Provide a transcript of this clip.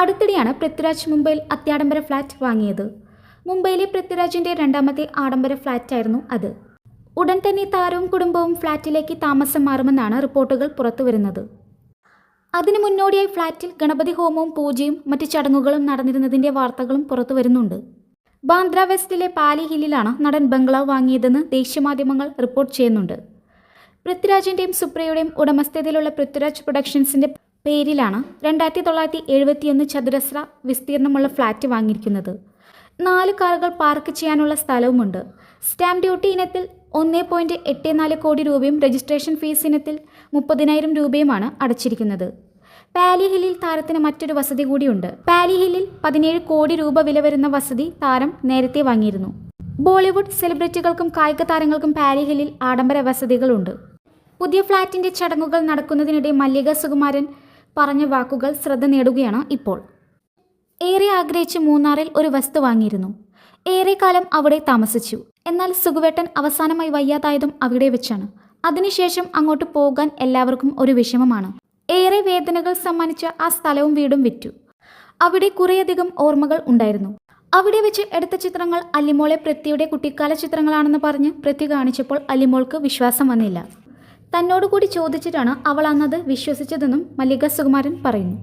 അടുത്തിടെയാണ് പൃഥ്വിരാജ് മുംബൈയിൽ അത്യാഡംബര ഫ്ലാറ്റ് വാങ്ങിയത്. മുംബൈയിലെ പൃഥ്വിരാജിന്റെ രണ്ടാമത്തെ ആഡംബര ഫ്ലാറ്റായിരുന്നു അത്. ഉടൻ തന്നെ താരവും കുടുംബവും ഫ്ളാറ്റിലേക്ക് താമസം മാറുമെന്നാണ് റിപ്പോർട്ടുകൾ പുറത്തുവരുന്നത്. അതിനു മുന്നോടിയായി ഫ്ളാറ്റിൽ ഗണപതി ഹോമവും പൂജയും മറ്റ് ചടങ്ങുകളും നടന്നിരുന്നതിന്റെ വാർത്തകളും പുറത്തു വരുന്നുണ്ട് ബാന്ദ്ര വെസ്റ്റിലെ പാലി ഹില്ലിലാണ് നടൻ ബംഗ്ലാവ് വാങ്ങിയതെന്ന് ദേശീയ മാധ്യമങ്ങൾ റിപ്പോർട്ട് ചെയ്യുന്നുണ്ട്. പൃഥ്വിരാജിന്റെയും സുപ്രയുടെയും ഉടമസ്ഥതയിലുള്ള പൃഥ്വിരാജ് പ്രൊഡക്ഷൻസിന്റെ പേരിലാണ് രണ്ടായിരത്തി തൊള്ളായിരത്തി എഴുപത്തിയൊന്ന് ചതുരശ്ര വിസ്തീർണമുള്ള ഫ്ലാറ്റ് വാങ്ങിയിരിക്കുന്നത്. നാല് കാറുകൾ പാർക്ക് ചെയ്യാനുള്ള സ്ഥലവുമുണ്ട്. സ്റ്റാമ്പ് ഡ്യൂട്ടി ഇനത്തിൽ ഒന്ന് പോയിന്റ് എട്ട് നാല് കോടി രൂപയും രജിസ്ട്രേഷൻ ഫീസ് ഇനത്തിൽ മുപ്പതിനായിരം രൂപയുമാണ് അടച്ചിരിക്കുന്നത്. പാലി ഹില്ലിൽ താരത്തിന് മറ്റൊരു വസതി കൂടിയുണ്ട്. പാലി ഹില്ലിൽ പതിനേഴ് കോടി രൂപ വില വരുന്ന വസതി താരം നേരത്തെ വാങ്ങിയിരുന്നു. ബോളിവുഡ് സെലിബ്രിറ്റികൾക്കും കായിക താരങ്ങൾക്കും പാലി ഹില്ലിൽ ആഡംബര വസതികളുണ്ട്. പുതിയ ഫ്ളാറ്റിന്റെ ചടങ്ങുകൾ നടക്കുന്നതിനിടെ മല്ലിക സുകുമാരൻ പറഞ്ഞ വാക്കുകൾ ശ്രദ്ധ നേടുകയാണ് ഇപ്പോൾ. ഏറെ ആഗ്രഹിച്ച് മൂന്നാറിൽ ഒരു വസ്തു വാങ്ങിയിരുന്നു. ഏറെക്കാലം അവിടെ താമസിച്ചു. എന്നാൽ സുഖുവേട്ടൻ അവസാനമായി വയ്യാതായതും അവിടെ വെച്ചാണ്. അതിനുശേഷം അങ്ങോട്ട് പോകാൻ എല്ലാവർക്കും ഒരു വിഷമമാണ്. ഏറെ വേദനകൾ സമ്മാനിച്ച ആ സ്ഥലവും വീടും വിറ്റു. അവിടെ കുറേയധികം ഓർമ്മകൾ ഉണ്ടായിരുന്നു. അവിടെ വെച്ച് എടുത്ത ചിത്രങ്ങൾ അല്ലിമോളെ പൃഥ്വിയുടെ കുട്ടിക്കാല ചിത്രങ്ങളാണെന്ന് പറഞ്ഞ് പൃഥ്വി കാണിച്ചപ്പോൾ അല്ലിമോൾക്ക് വിശ്വാസം വന്നില്ല. തന്നോട് കൂടി ചോദിച്ചിട്ടാണ് അവൾ അന്നത് വിശ്വസിച്ചതെന്നും മല്ലിക സുകുമാരൻ പറയുന്നു.